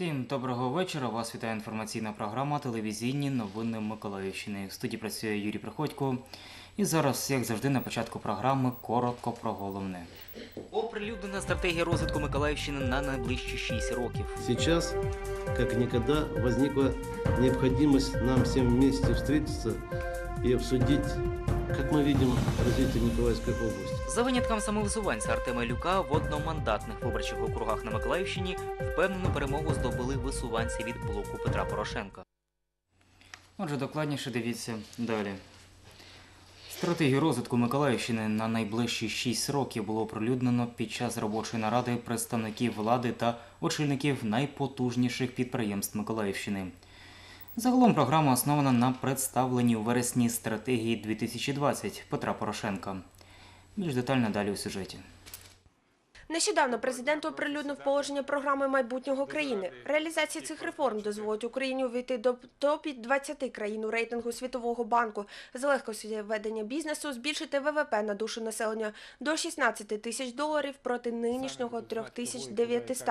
Всім доброго вечора. Вас вітає інформаційна програма Телевізійні новини Миколаївщини. В студії працює Юрій Приходько. І зараз, як завжди, на початку програми коротко про головне. Оприлюднена стратегія розвитку Миколаївщини на найближчі 6 років. Сейчас, как никогда, возникла необходимость нам всем вместе встретиться и обсудить, как мы видим, развитие Николаевской области. За винятком самовисуванця Артема Люка в одномандатних виборчих округах на Миколаївщині впевнену перемогу здобули висуванці від блоку Петра Порошенка. Отже, докладніше дивіться далі. Стратегію розвитку Миколаївщини на найближчі 6 років було оприлюднено під час робочої наради представників влади та очільників найпотужніших підприємств Миколаївщини. Загалом програма основана на представленні у вересні стратегії 2020 Петра Порошенка. Більш детально далі у сюжеті. Нещодавно президент оприлюднив положення програми майбутнього країни. Реалізація цих реформ дозволить Україні увійти до топі 20 країн у рейтингу Світового банку з легкості ведення бізнесу, збільшити ВВП на душу населення до 16 тисяч доларів проти нинішнього 3900.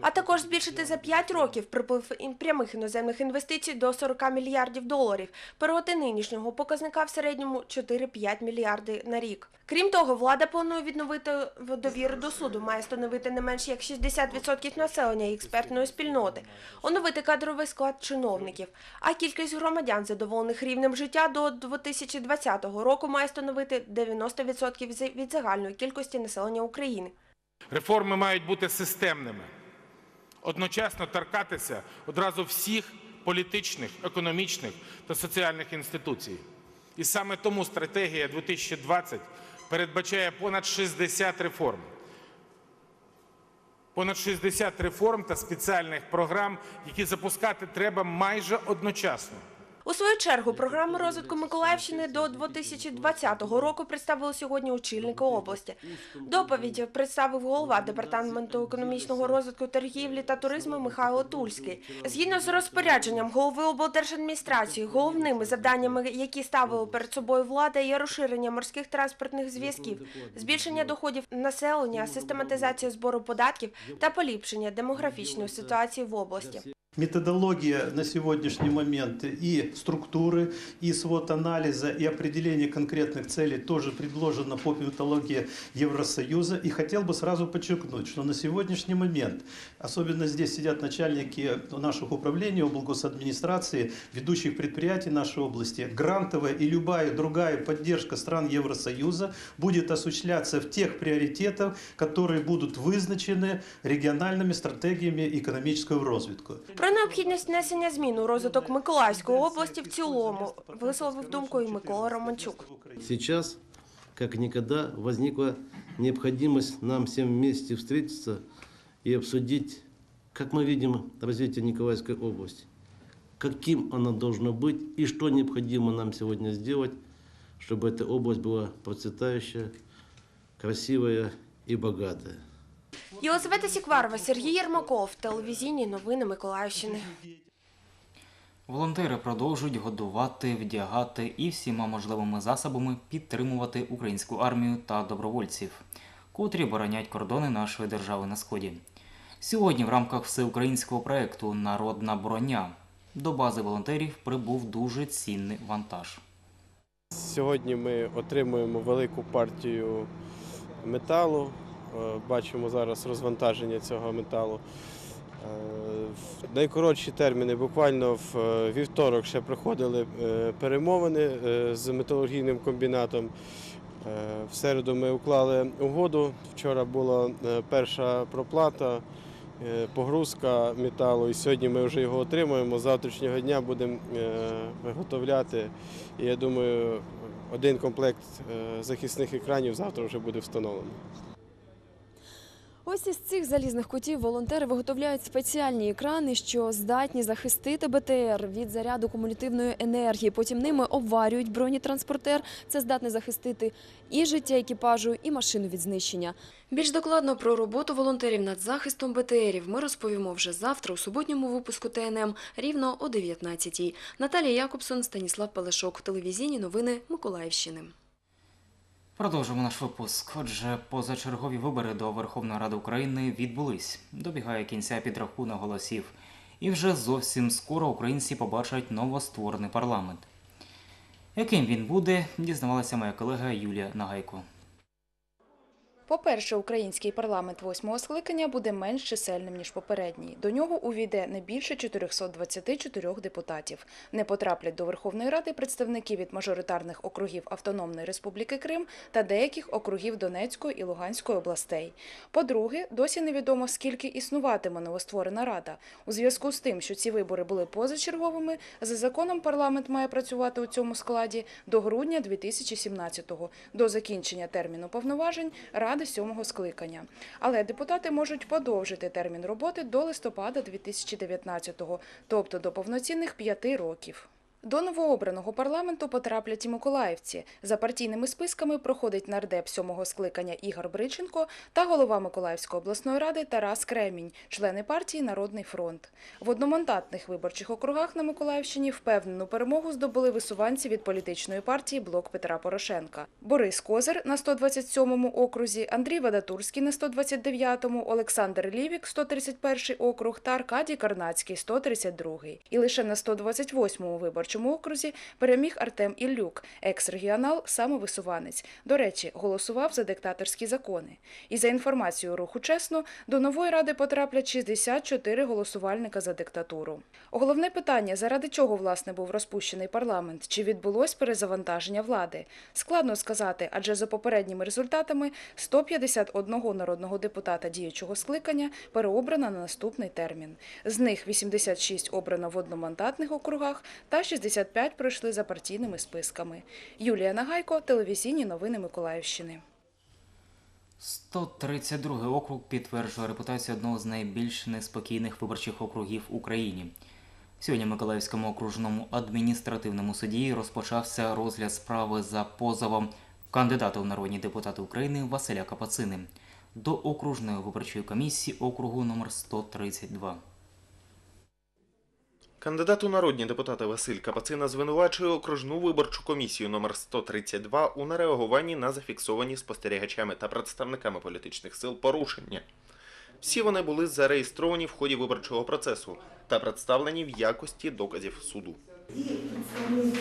А також збільшити за 5 років приплив прямих іноземних інвестицій до 40 мільярдів доларів проти нинішнього показника в середньому 4-5 мільярди на рік. Крім того, влада планує відновити довіру до суду, має становити не менш як 60% населення і експертної спільноти, оновити кадровий склад чиновників, а кількість громадян, задоволених рівнем життя до 2020 року, має становити 90% з- від загальної кількості населення України. Реформи мають бути системними, одночасно торкатися одразу всіх політичних, економічних та соціальних інституцій. І саме тому стратегія 2020 передбачає понад 60 реформ. Понад 60 реформ та спеціальних програм, які запускати треба майже одночасно. У свою чергу програму розвитку Миколаївщини до 2020 року представили сьогодні очільники області. Доповідь представив голова департаменту економічного розвитку торгівлі та туризму Михайло Тульський. Згідно з розпорядженням голови облдержадміністрації, головними завданнями, які ставили перед собою влада, є розширення морських транспортних зв'язків, збільшення доходів населення, систематизація збору податків та поліпшення демографічної ситуації в області. Методология на сегодняшний момент и структуры, и свод анализа, и определение конкретных целей тоже предложено по методологии Евросоюза. И хотел бы сразу подчеркнуть, что на сегодняшний момент, особенно здесь сидят начальники наших управлений, облгосадминистрации, ведущих предприятий нашей области, грантовая и любая другая поддержка стран Евросоюза будет осуществляться в тех приоритетах, которые будут вызначены региональными стратегиями экономического развития. Про необхідність внесення змін у розвиток Миколаївської області в цілому висловив думку і Микола Романчук. Сейчас, как никогда, возникла необходимость нам всем вместе встретиться и обсудить, как мы видим развитие Николаевской области, каким она должна быть и что необходимо нам сегодня сделать, чтобы эта область была процветающая, красивая и богатая. Єлизавета Сікварова, Сергій Єрмаков, телевізійні новини Миколаївщини. Волонтери продовжують годувати, вдягати і всіма можливими засобами підтримувати українську армію та добровольців, котрі боронять кордони нашої держави на сході. Сьогодні в рамках всеукраїнського проєкту Народна броня до бази волонтерів прибув дуже цінний вантаж. Сьогодні ми отримуємо велику партію металу. Е, Бачимо зараз розвантаження цього металу. Е, В найкоротші терміни, буквально в е, вівторок ще проходили перемовини з металургійним комбінатом. В середу ми уклали угоду. Вчора була перша проплата, погрузка металу, і сьогодні ми вже його отримуємо. З завтрашнього дня будемо е, виготовляти. І я думаю, один комплект е, захисних екранів завтра вже буде встановлений. Ось із цих залізних кутів волонтери виготовляють спеціальні екрани, що здатні захистити БТР від заряду кумулятивної енергії. Потім ними обварюють бронетранспортер. Це здатне захистити і життя екіпажу, і машину від знищення. Більш докладно про роботу волонтерів над захистом БТРів ми розповімо вже завтра у суботньому випуску ТНМ рівно о 19-й. Наталія Якобсон, Станіслав Пелешок. Телевізійні новини Миколаївщини. Продовжимо наш випуск. Отже, позачергові вибори до Верховної Ради України відбулись. Добігає кінця підрахунок голосів. І вже зовсім скоро українці побачать новостворений парламент. Яким він буде, дізнавалася моя колега Юлія Нагайко. По-перше, український парламент восьмого скликання буде менш чисельним, ніж попередній. До нього увійде не більше 424 депутатів. Не потраплять до Верховної Ради представники від мажоритарних округів Автономної Республіки Крим та деяких округів Донецької і Луганської областей. По-друге, досі невідомо, скільки існуватиме новостворена рада. У зв'язку з тим, що ці вибори були позачерговими, за законом парламент має працювати у цьому складі до грудня 2017-го, до закінчення терміну повноважень Ради сьомого скликання. Але депутати можуть подовжити термін роботи до листопада 2019-го, тобто до повноцінних п'яти років. До новообраного парламенту потраплять і миколаївці. За партійними списками проходить нардеп сьомого скликання Ігор Бриченко та голова Миколаївської обласної ради Тарас Кремінь, члени партії Народний фронт. В одномандатних виборчих округах на Миколаївщині впевнену перемогу здобули висуванці від політичної партії Блок Петра Порошенка. Борис Козир на 127-му окрузі, Андрій Вадатурський на 129-му, Олександр Лівік, 131-й округ та Аркадій Карнацький, 132-й. І лише на 128-му виборчому окрузі переміг Артем Іллюк, екс-регіонал, самовисуванець. До речі, голосував за диктаторські закони. І за інформацією руху чесно, до нової ради потраплять 64 голосувальника за диктатуру. Головне питання, заради чого власне був розпущений парламент, чи відбулось перезавантаження влади? Складно сказати, адже за попередніми результатами 151 народного депутата діючого скликання переобрано на наступний термін. З них 86 обрано в одномандатних округах та 65 пройшли за партійними списками. Юлія Нагайко, телевізійні новини Миколаївщини. 132 округ підтверджує репутацію одного з найбільш неспокійних виборчих округів в Україні. Сьогодні в Миколаївському окружному адміністративному суді розпочався розгляд справи за позовом кандидата у народні депутати України Василя Капацини до окружної виборчої комісії округу номер 132. Кандидат у народні депутати Василь Капацина звинувачує окружну виборчу комісію номер 132 у нереагуванні на зафіксовані спостерігачами та представниками політичних сил порушення. Всі вони були зареєстровані в ході виборчого процесу та представлені в якості доказів суду. І представник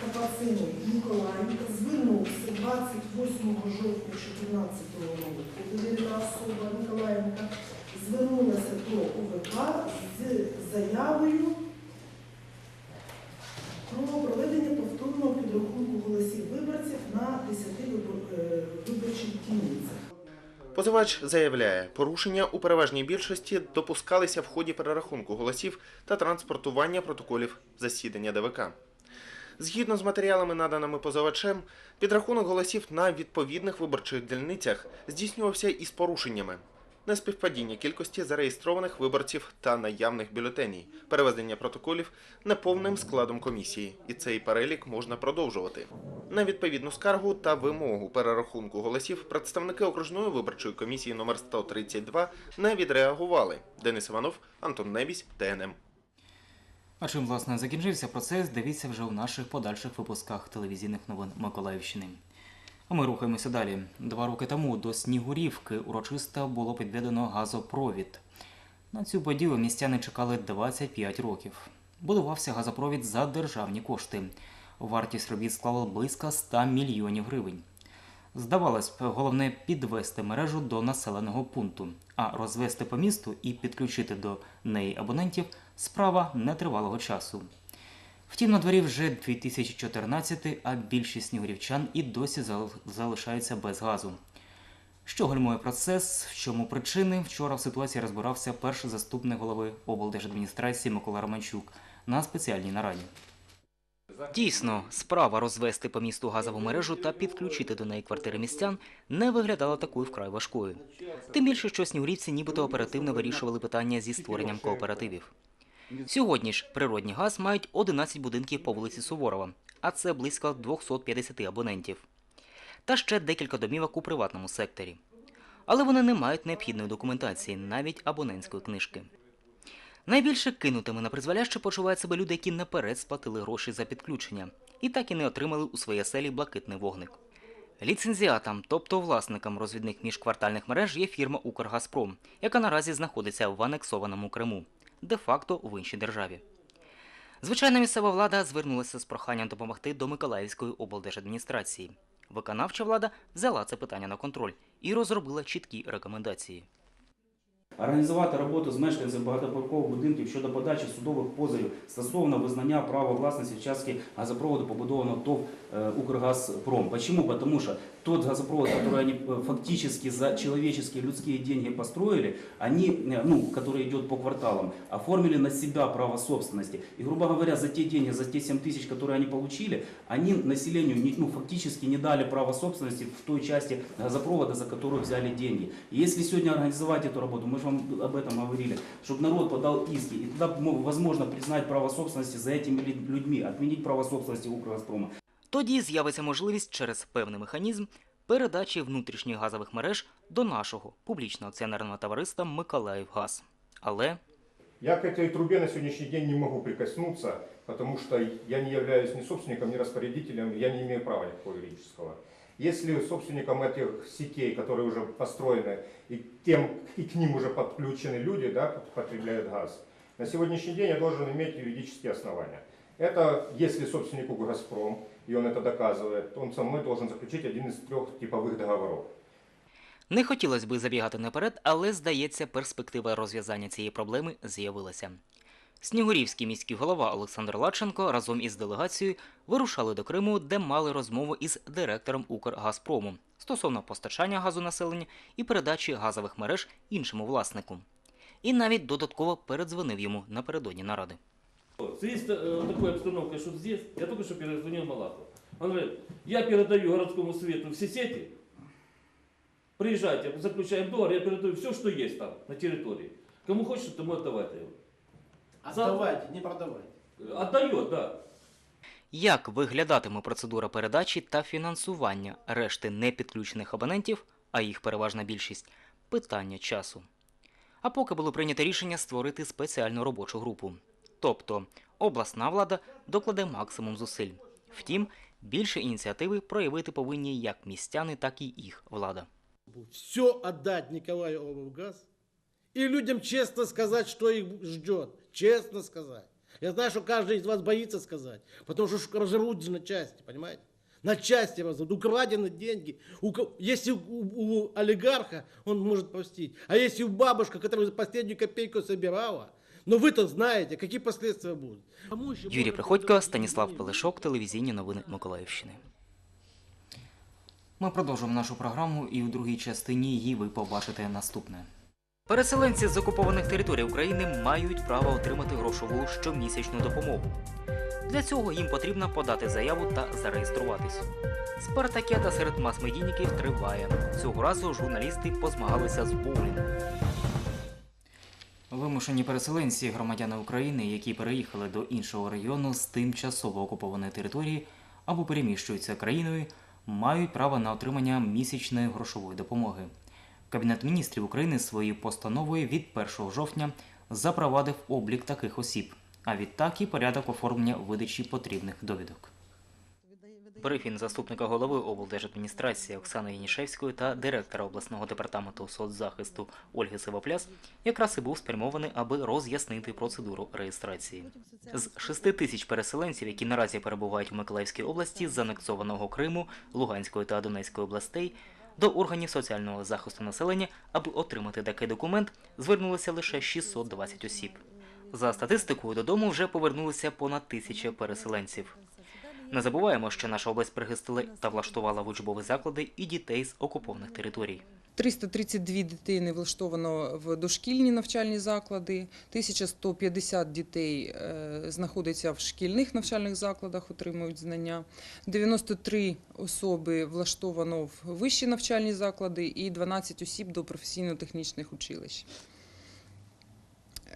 Капацини Миколай звернувся 28 жовтня 2014 року. Довірена особа Миколаєнка звернулася до ОВК з заявою про проведення повторного підрахунку голосів виборців на 10 вибор- е, виборчих дільницях. Позивач заявляє, порушення у переважній більшості допускалися в ході перерахунку голосів та транспортування протоколів засідання ДВК. Згідно з матеріалами, наданими позивачем, підрахунок голосів на відповідних виборчих дільницях здійснювався із порушеннями. Неспівпадіння кількості зареєстрованих виборців та наявних бюлетеній, переведення протоколів неповним складом комісії, і цей перелік можна продовжувати. На відповідну скаргу та вимогу перерахунку голосів представники окружної виборчої комісії номер 132 не відреагували. Денис Іванов, Антон Небісь, ТНМ. А чим власне закінчився процес, дивіться вже у наших подальших випусках телевізійних новин Миколаївщини. А ми рухаємося далі. Два роки тому до Снігурівки урочисто було підведено газопровід. На цю подію містяни чекали 25 років. Будувався газопровід за державні кошти. Вартість робіт склала близько 100 мільйонів гривень. Здавалось б, головне підвести мережу до населеного пункту, а розвести по місту і підключити до неї абонентів справа нетривалого часу. Втім, на дворі вже 2014, а більшість снігурівчан і досі залишаються без газу. Що гальмує процес, в чому причини? Вчора в ситуації розбирався перший заступник голови облдержадміністрації Микола Романчук на спеціальній нараді. Дійсно, справа розвести по місту газову мережу та підключити до неї квартири містян не виглядала такою вкрай важкою. Тим більше, що снігурівці нібито оперативно вирішували питання зі створенням кооперативів. Сьогодні ж природній газ мають 11 будинків по вулиці Суворова, а це близько 250 абонентів. Та ще декілька домівок у приватному секторі. Але вони не мають необхідної документації, навіть абонентської книжки. Найбільше кинутими на призволяще почувають себе люди, які наперед сплатили гроші за підключення і так і не отримали у своїй оселі блакитний вогник. Ліцензіатом, тобто власником розвідних міжквартальних мереж, є фірма Укргазпром, яка наразі знаходиться в анексованому Криму, де-факто в іншій державі. Звичайна місцева влада звернулася з проханням допомогти до Миколаївської облдержадміністрації. Виконавча влада взяла це питання на контроль і розробила чіткі рекомендації. Організувати роботу з мешканців багатоповерхових будинків щодо подачі судових позовів стосовно визнання права власності частки газопроводу, побудованного ТОВ э, «Укргазпром». Почему? Потому что тот газопровод, который они э, фактически за человеческие людские деньги построили, они, э, ну, который идет по кварталам, оформили на себя право собственности. И, грубо говоря, за те деньги, за те 7 тысяч, которые они получили, они населению ну, фактически не дали право собственности в той части газопровода, за которую взяли деньги. И если сегодня организовать эту работу, мы же вам об этом говорили, чтобы народ подал иски, и тогда мо- возможно признать право собственности за этими лю- людьми, отменить право собственности Укргазпрома. Тоді з'явиться можливість через певний механізм передачі внутрішніх газових мереж до нашого публічного акціонерного товариства Миколаївгаз. Але Я к этой трубе на сегодняшний день не могу прикоснуться, потому что я не являюсь ни собственником, ни распорядителем, я не имею права никакого юридического. Если собственником этих сетей, которые уже построены, и, тем, и к ним уже подключены люди, да, потребляют газ, на сегодняшний день я должен иметь юридические основания. Это если собственнику «Газпром», и он это доказывает, он со мной должен заключить один из трех типовых договоров. не хотілося би забігати наперед, але здається, перспектива розв'язання цієї проблеми з'явилася. Снігурівський міський голова Олександр Лаченко разом із делегацією вирушали до Криму, де мали розмову із директором Укргазпрому стосовно постачання газу населенню і передачі газових мереж іншому власнику. І навіть додатково передзвонив йому напередодні наради. В связи с э, такой обстановкой, что здесь, я только что перезвонил Малахову. Он говорит, я передаю городскому свету все сети, приезжайте, заключаем договор, я передаю все, что есть там, на территории. Кому хочешь, тому отдавайте его. Отдавайте, не продавайте. Отдает, да. Як виглядатиме процедура передачі та фінансування решти непідключених абонентів, а їх переважна більшість питання часу. А поки було прийнято рішення створити спеціальну робочу групу. Тобто обласна влада докладе максимум зусиль. Втім, більше ініціативи проявити повинні як містяни, так і їх влада. все отдать Николаю Облгаз и людям честно сказать, что их ждет. Честно сказать. Я знаю, что каждый из вас потому что ж- разорвут же на части, понимаете? На части разорвут. Украдены деньги. У если у, у олигарха, он может простить. А если у бабушка, которая последнюю копейку собирала, но вы-то знаете, какие последствия будут. Кому Юрій Приходько, Станіслав? Пелешок, телевізійні новини Миколаївщини. Ми продовжуємо нашу програму, і у другій частині її ви побачите наступне. Переселенці з окупованих територій України мають право отримати грошову щомісячну допомогу. Для цього їм потрібно подати заяву та зареєструватись. Спартакіада серед мас-медійників триває. Цього разу журналісти позмагалися з боулінгу. Вимушені переселенці, громадяни України, які переїхали до іншого регіону з тимчасово окупованої території або переміщуються країною, мають право на отримання місячної грошової допомоги. Кабінет міністрів України своєю постановою від 1 жовтня запровадив облік таких осіб, а відтак і порядок оформлення видачі потрібних довідок. Брифінг заступника голови облдержадміністрації Оксани Янішевської та директора обласного департаменту соцзахисту Ольги Сивопляс якраз і був спрямований, аби роз'яснити процедуру реєстрації. З 6 тисяч переселенців, які наразі перебувають в Миколаївській області з анексованого Криму, Луганської та Донецької областей, до органів соціального захисту населення, аби отримати такий документ, звернулося лише 620 осіб. За статистикою, додому вже повернулися понад тисяча переселенців. Не забуваємо, що наша область прихистила та влаштувала в учбові заклади і дітей з окупованих територій. 332 дитини влаштовано в дошкільні навчальні заклади, 1150 дітей е, знаходяться в шкільних навчальних закладах, отримують знання, 93 особи влаштовано в вищі навчальні заклади і 12 осіб до професійно-технічних училищ.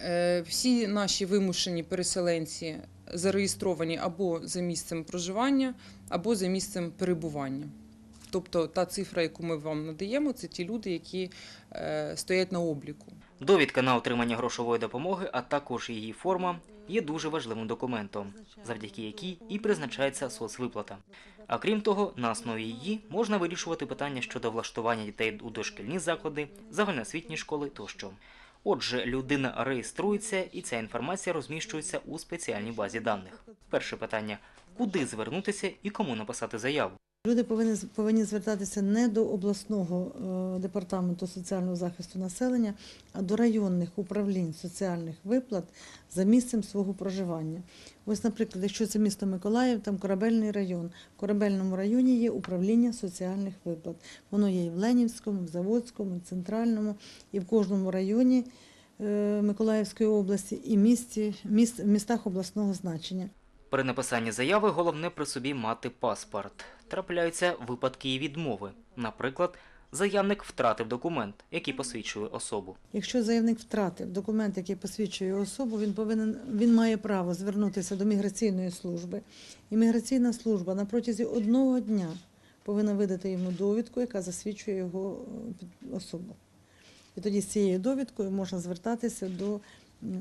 Е, Всі наші вимушені переселенці зареєстровані або за місцем проживання, або за місцем перебування. Тобто та цифра, яку ми вам надаємо, це ті люди, які е, стоять на обліку. Довідка на отримання грошової допомоги, а також її форма, є дуже важливим документом, завдяки якій і призначається соцвиплата. А крім того, на основі її можна вирішувати питання щодо влаштування дітей у дошкільні заклади, загальноосвітні школи тощо. Отже, людина реєструється і ця інформація розміщується у спеціальній базі даних. Перше питання: куди звернутися і кому написати заяву? Люди повинні, повинні звертатися не до обласного е, департаменту соціального захисту населення, а до районних управлінь соціальних виплат за місцем свого проживання. Ось, наприклад, якщо це місто Миколаїв, там корабельний район. В корабельному районі є управління соціальних виплат. Воно є і в Ленівському, в Заводському, і в Центральному, і в кожному районі е, Миколаївської області, і місті, міст, містах обласного значення. При написанні заяви головне при собі мати паспорт. Трапляються випадки і відмови. Наприклад, заявник втратив документ, який посвідчує особу. Якщо заявник втратив документ, який посвідчує особу, він повинен він має право звернутися до міграційної служби. І міграційна служба на протязі одного дня повинна видати йому довідку, яка засвідчує його е, особу. І тоді з цією довідкою можна звертатися до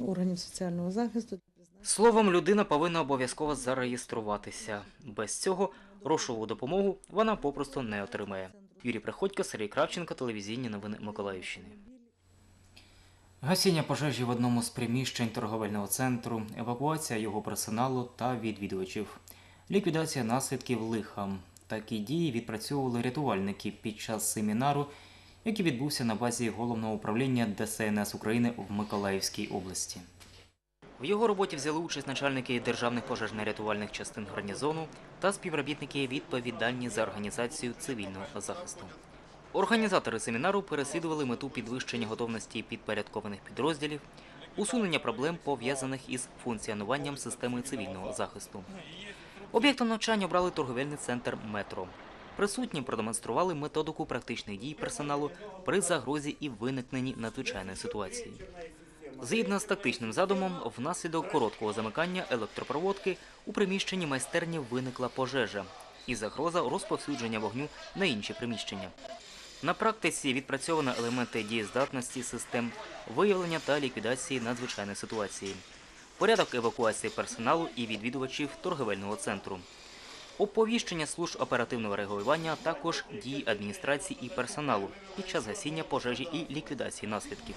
органів соціального захисту. Словом, людина повинна обов'язково зареєструватися. Без цього грошову допомогу вона попросту не отримає. Юрій Приходько, Сергій Кравченко, телевізійні новини Миколаївщини. Гасіння пожежі в одному з приміщень торговельного центру, евакуація його персоналу та відвідувачів, ліквідація наслідків лиха. Такі дії відпрацьовували рятувальники під час семінару, який відбувся на базі головного управління ДСНС України в Миколаївській області. В його роботі взяли участь начальники державних пожежно-рятувальних частин гарнізону та співробітники відповідальні за організацію цивільного захисту. Організатори семінару переслідували мету підвищення готовності підпорядкованих підрозділів, усунення проблем пов'язаних із функціонуванням системи цивільного захисту. Об'єктом навчання обрали торговельний центр метро. Присутні продемонстрували методику практичних дій персоналу при загрозі і виникненні надзвичайної ситуації. Згідно з тактичним задумом, внаслідок короткого замикання електропроводки у приміщенні майстерні виникла пожежа і загроза розповсюдження вогню на інші приміщення. На практиці відпрацьовано елементи дієздатності систем виявлення та ліквідації надзвичайної ситуації, порядок евакуації персоналу і відвідувачів торговельного центру, оповіщення служб оперативного реагування, також дії адміністрації і персоналу під час гасіння пожежі і ліквідації наслідків.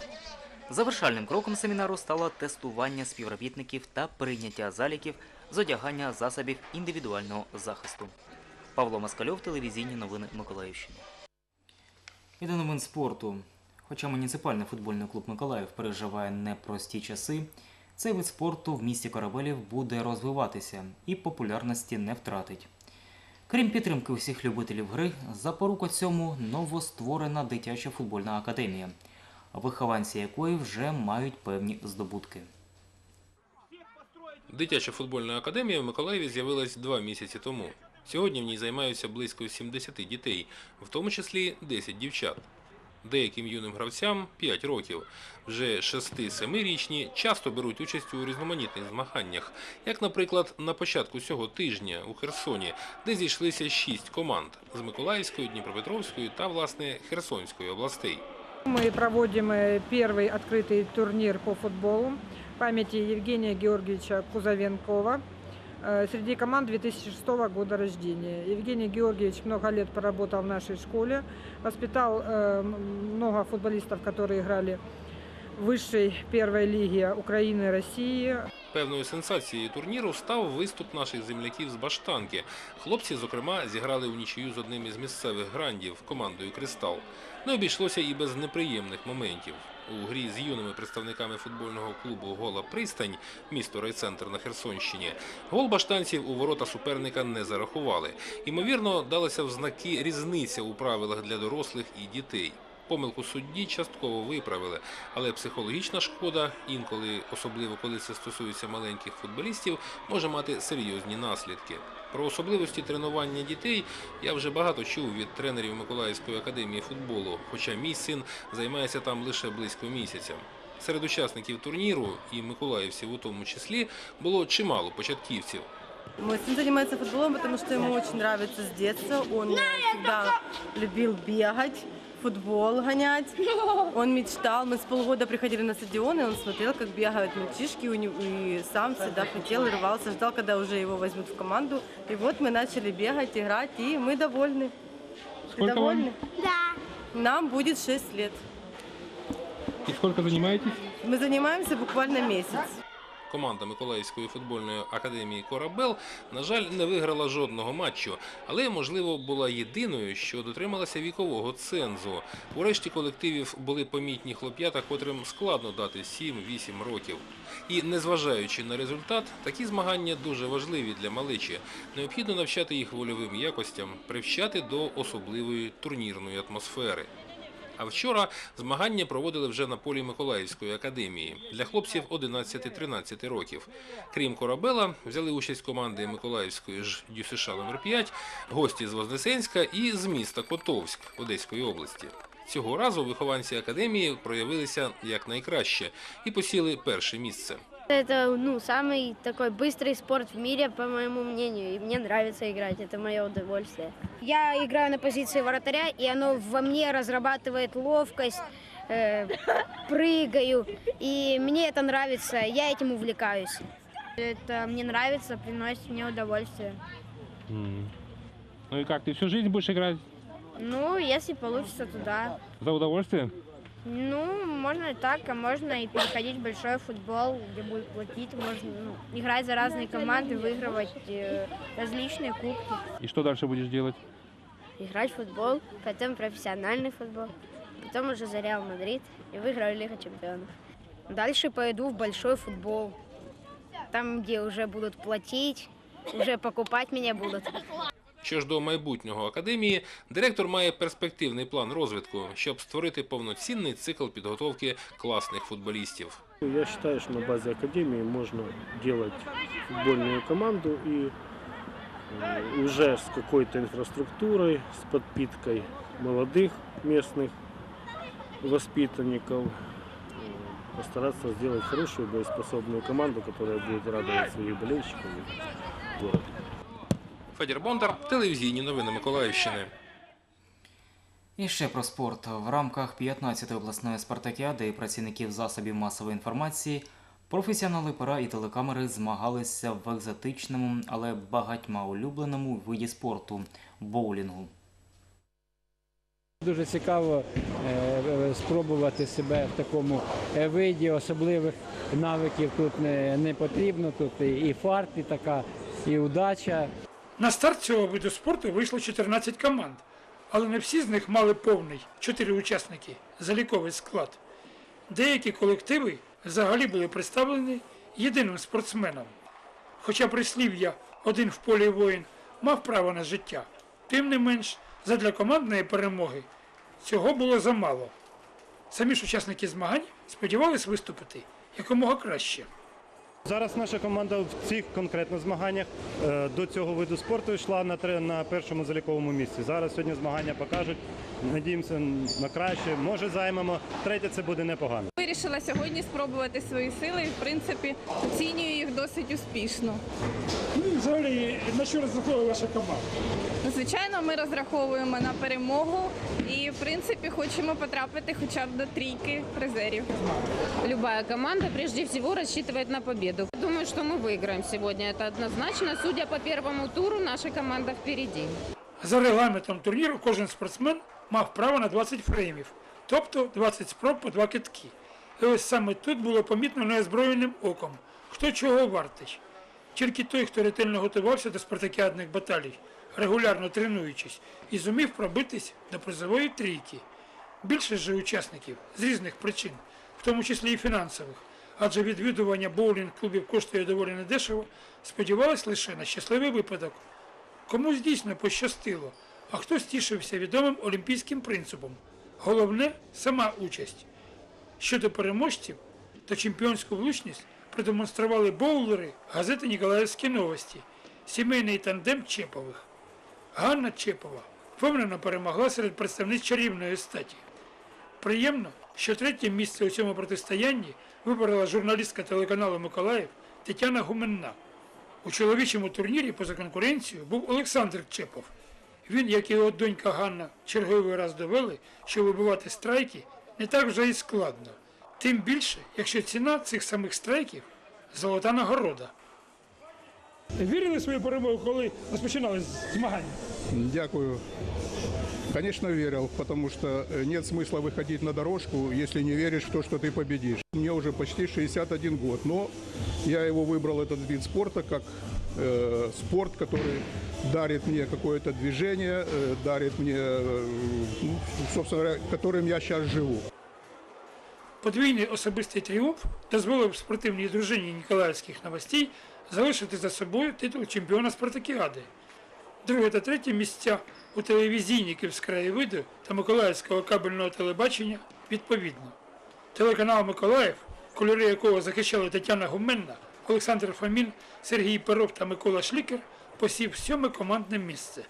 Завершальним кроком семінару стало тестування співробітників та прийняття заліків з одягання засобів індивідуального захисту. Павло Москальов, телевізійні новини Миколаївщини. І до новин спорту. Хоча муніципальний футбольний клуб Миколаїв переживає непрості часи, цей вид спорту в місті Корабелів буде розвиватися і популярності не втратить. Крім підтримки усіх любителів гри, запорука цьому новостворена дитяча футбольна академія, вихованці якої вже мають певні здобутки. Дитяча футбольна академія в Миколаєві з'явилась два місяці тому. Сьогодні в ній займаються близько 70 дітей, в тому числі 10 дівчат. Деяким юним гравцям 5 років. Вже 6-7-річні часто беруть участь у різноманітних змаганнях, як, наприклад, на початку цього тижня у Херсоні, де зійшлися 6 команд з Миколаївської, Дніпропетровської та, власне, Херсонської областей. Мы проводим э, первый открытый турнир по футболу в памяти Евгения Георгиевича Кузовенкова. э, Среди команд 2006 года рождения. Евгений Георгиевич много лет проработал в нашей школе, воспитал э, м- много футболистов, которые играли в высшей первой лиге Украины и России. Певною сенсацією турніру став виступ наших земляків з Баштанки. Хлопці, зокрема, зіграли у нічию з одним із місцевих грандів командою Кристал. Не обійшлося і без неприємних моментів. У грі з юними представниками футбольного клубу Гола Пристань, місто райцентр на Херсонщині, гол баштанців у ворота суперника не зарахували. Ймовірно, далася в знаки різниця у правилах для дорослих і дітей. Помилку судді частково виправили, але психологічна шкода, інколи, особливо коли це стосується маленьких футболістів, може мати серйозні наслідки. Про особливості тренування дітей я вже багато чув від тренерів Миколаївської академії футболу, хоча мій син займається там лише близько місяця. Серед учасників турніру і миколаївців у тому числі було чимало початківців. Мой сын занимается футболом, потому что ему очень нравится с детства. Он всегда любил бегать, футбол гонять. Он мечтал. Мы с полгода приходили на стадион, и он смотрел, как бегают мальчишки, у него- и сам всегда хотел, и рвался, ждал, когда уже его возьмут в команду. И вот мы начали бегать, играть, и мы довольны. Ты Сколько вам? довольны? Да. Нам будет 6 лет. И сколько занимаетесь? Мы занимаемся буквально месяц. Команда Миколаївської футбольної академії Корабел, на жаль, не виграла жодного матчу, але, можливо, була єдиною, що дотрималася вікового цензу. У решті колективів були помітні хлоп'ята, котрим складно дати 7-8 років. І, незважаючи на результат, такі змагання дуже важливі для малечі. Необхідно навчати їх вольовим якостям, привчати до особливої турнірної атмосфери. А вчора змагання проводили вже на полі Миколаївської академії для хлопців 11-13 років. Крім корабела, взяли участь команди Миколаївської ж ДЮСШ номер 5 гості з Вознесенська і з міста Котовськ Одеської області. Цього разу вихованці академії проявилися як найкраще і посіли перше місце. Это, ну, самый такой быстрый спорт в мире, по моему мнению, и мне нравится играть, это мое удовольствие. Я играю на позиции вратаря, и оно во мне разрабатывает ловкость, э, прыгаю, и мне это нравится, я этим увлекаюсь. Это мне нравится, приносит мне удовольствие. Ну и как, ты всю жизнь будешь играть Ну, если получится туда. за удовольствие? Ну, можно и так, а можно и переходить в большой футбол, где будет платить, можно ну, играть за разные команды, выигрывать э, различные кубки. И что дальше будешь делать? Играть в футбол, потом профессиональный футбол, потом уже за Реал Мадрид и выиграю Лигу чемпионов. Дальше пойду в большой футбол, там, где уже будут платить, уже покупать меня будут. Що ж до майбутнього академії, директор має перспективний план розвитку, щоб створити повноцінний цикл підготовки класних футболістів. Я считаю, что на базе академии можно делать футбольную команду и э, уже с какой-то инфраструктурой, с подпиткой молодых местных воспитанников э, постараться сделать хорошую боеспособную команду, которая будет радовать своих болельщиков и город. Федір Бондар, телевізійні новини Миколаївщини. І ще про спорт. В рамках 15-ї обласної спартакіади працівників засобів масової інформації професіонали пера і телекамери змагалися в екзотичному, але багатьма улюбленому виді спорту боулінгу. Дуже цікаво е, е, спробувати себе в такому е, виді. Особливих навиків тут не, потрібно. Тут і і фарт, і така, і удача. На старт цього виду спорту вийшло 14 команд, але не всі з них мали повний 4 учасники заліковий склад. Деякі колективи взагалі були представлені єдиним спортсменом. Хоча прислів'я один в полі воїн мав право на життя, тим не менш, задля командної перемоги цього було замало. Самі ж учасники змагань сподівались виступити якомога краще. Зараз наша команда в цих конкретно змаганнях е, до цього виду спорту йшла на, на першому заліковому місці. Зараз сьогодні змагання покажуть. Надіємося на краще. Може займемо. Третє це буде непогано Вирішила сьогодні спробувати свої сили і, в принципі, оцінюю їх досить успішно. Ну і взагалі, на що розраховує ваша команда? Ну, Звичайно, ми розраховуємо на перемогу і, в принципі, хочемо потрапити хоча б до трійки призерів. Любая команда прежде всего рассчитывает на победу. Думаю, что мы выиграем сегодня. Это однозначно. Судя по первому туру, наша команда впереди. За регламентом турніру кожен спортсмен мав право на 20 фреймів, тобто 20 спроб по два китки. І ось саме тут було помітно неозброєним оком, хто чого вартий. Тільки той, хто ретельно готувався до спартакіадних баталій, регулярно тренуючись, і зумів пробитись до призової трійки. Більшість же учасників з різних причин, в тому числі і фінансових, адже відвідування боулінг-клубів коштує доволі недешево, сподівались лише на щасливий випадок. Комусь дійсно пощастило, а хтось тішився відомим олімпійським принципом. Головне сама участь. Щодо переможців, то чемпіонську влучність продемонстрували боулери газети Ніколаївські новості, сімейний тандем Чепових. Ганна Чепова впевнено перемогла серед представниць чарівної статі. Приємно, що третє місце у цьому протистоянні виборола журналістка телеканалу Миколаїв Тетяна Гуменна. У чоловічому турнірі поза конкуренцією був Олександр Чепов. Він, як і його донька Ганна, черговий раз довели, що вибивати страйки не так вже і складно. Тим більше, якщо ціна цих самих страйків золота нагорода. Вірили в свою перемогу, коли розпочинали змагання? Дякую. Конечно, верил, потому что э, нет смысла выходить на дорожку, если не веришь в то, что ты победишь. Мне уже почти 61 год, но я его выбрал, этот вид спорта, как э, спорт, который дарит мне какое-то движение, э, дарит мне, э, ну, собственно говоря, которым я сейчас живу. Подвійний особистий тріумф дозволив спортивній дружині Ніколаївських новостей залишити за собою титул чемпіона спартакіади. Друге та третє місця у телевізійній Київськраєвиду та Миколаївського кабельного телебачення відповідно. Телеканал Миколаїв, кольори якого захищали Тетяна Гуменна, Олександр Фомін, Сергій Перов та Микола Шлікер, посів сьоме командне місце.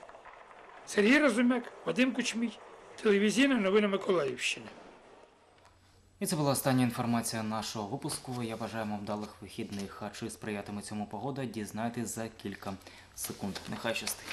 Сергій Розумяк, Вадим Кучмій, телевізійна новина Миколаївщини. І це була остання інформація нашого випуску. Я бажаю вам вдалих вихідних. А чи сприятиме цьому погода, дізнайтесь за кілька секунд. Нехай щастить.